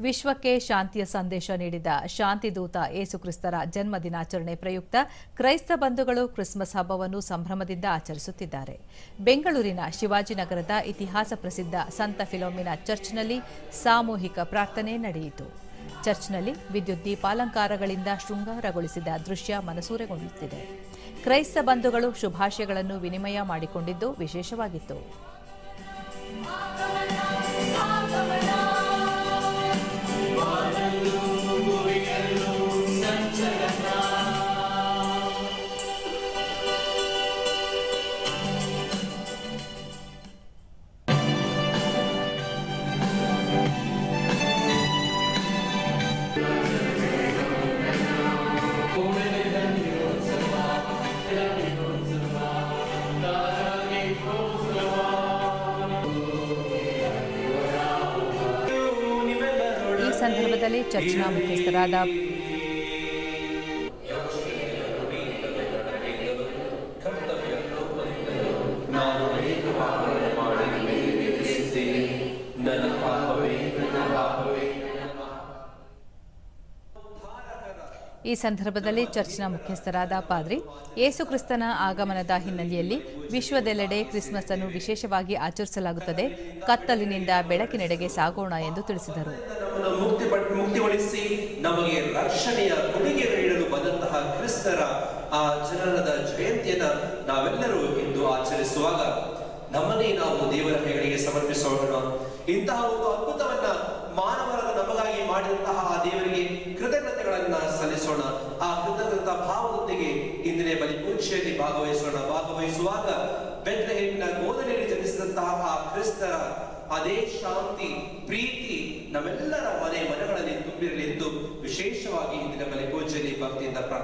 ವಿಶ್ವಕ್ಕೆ ಶಾಂತಿಯ ಸಂದೇಶ ನೀಡಿದ ಶಾಂತಿದೂತ ಏಸುಕ್ರಿಸ್ತರ ಜನ್ಮ ದಿನಾಚರಣೆ ಪ್ರಯುಕ್ತ ಕ್ರೈಸ್ತ ಬಂಧುಗಳು ಕ್ರಿಸ್ಮಸ್ ಹಬ್ಬವನ್ನು ಸಂಭ್ರಮದಿಂದ ಆಚರಿಸುತ್ತಿದ್ದಾರೆ. ಬೆಂಗಳೂರಿನ ಶಿವಾಜಿನಗರದ ಇತಿಹಾಸ ಪ್ರಸಿದ್ಧ ಸಂತ ಫಿಲೋಮಿನಾ ಚರ್ಚ್ನಲ್ಲಿ ಸಾಮೂಹಿಕ ಪ್ರಾರ್ಥನೆ ನಡೆಯಿತು. ಚರ್ಚ್ನಲ್ಲಿ ವಿದ್ಯುತ್ ದೀಪಾಲಂಕಾರಗಳಿಂದ ಶೃಂಗಾರಗೊಳಿಸಿದ ದೃಶ್ಯ ಮನಸೂರೆಗೊಳ್ಳುತ್ತಿದೆ ಕ್ರೈಸ್ತ ಬಂಧುಗಳು ಶುಭಾಶಯಗಳನ್ನು ವಿನಿಮಯ ಮಾಡಿಕೊಂಡಿದ್ದು ವಿಶೇಷವಾಗಿತ್ತು. ಸಂದರ್ಭದಲ್ಲಿ ಚರ್ಚ್ನ ಮುಖ್ಯಸ್ಥರಾದ ಈ ಸಂದರ್ಭದಲ್ಲಿ ಚರ್ಚ್ನ ಮುಖ್ಯಸ್ಥರಾದ ಪಾದ್ರಿ ಯೇಸುಕ್ರಿಸ್ತನ ಆಗಮನದ ಹಿನ್ನೆಲೆಯಲ್ಲಿ ವಿಶ್ವದೆಲ್ಲೆಡೆ ಕ್ರಿಸ್ಮಸ್ ಅನ್ನು ವಿಶೇಷವಾಗಿ ಆಚರಿಸಲಾಗುತ್ತದೆ. ಕತ್ತಲಿನಿಂದ ಬೆಳಕಿನೆಡೆಗೆ ಸಾಗೋಣ ಎಂದು ತಿಳಿಸಿದರು. ಮುಕ್ತಿಗೊಳಿಸಿ ನಮಗೆ ರಕ್ಷಣೆಯ ಕೊಡುಗೆ ನೀಡಲು ಬಂದಂತಹ ಕ್ರಿಸ್ತರ, ಆ ಜನನದ ಜಯಂತಿಯನ್ನ ನಾವೆಲ್ಲರೂ ಇಂದು ಆಚರಿಸುವಾಗ ನಮ್ಮನ್ನೇ ನಾವು ದೇವರ ಕೈಗಳಿಗೆ ಸಮರ್ಪಿಸೋಣ. ಇಂತಹ ಒಂದು ಅದ್ಭುತವನ್ನ ನಮಗಾಗಿ ಮಾಡಿದಂತಹ ಆ ದೇವರಿಗೆ ಕೃತಜ್ಞತೆಗಳನ್ನ ಸಲ್ಲಿಸೋಣ. ಆ ಕೃತಜ್ಞತಾ ಭಾವದೊಂದಿಗೆ ಇಂದಿನ ಬಲಿ ಪೂಜೆಯಲ್ಲಿ ಭಾಗವಹಿಸೋಣ. ಭಾಗವಹಿಸುವಾಗ ಬೆತ್ಲೆಹೇಮಿನ ಗೋದನೆಯಲ್ಲಿ ಜನಿಸಿದಂತಹ ಆ ಕ್ರಿಸ್ತರ ಅದೇ ಶಾಂತಿ, ಪ್ರೀತಿ ನಮ್ಮೆಲ್ಲರ ಮನೆ ಮನಗಳಲ್ಲಿ ತುಂಬಿರಲಿ ಎಂದು ವಿಶೇಷವಾಗಿ ಇಂದಿನ ಬಲಿ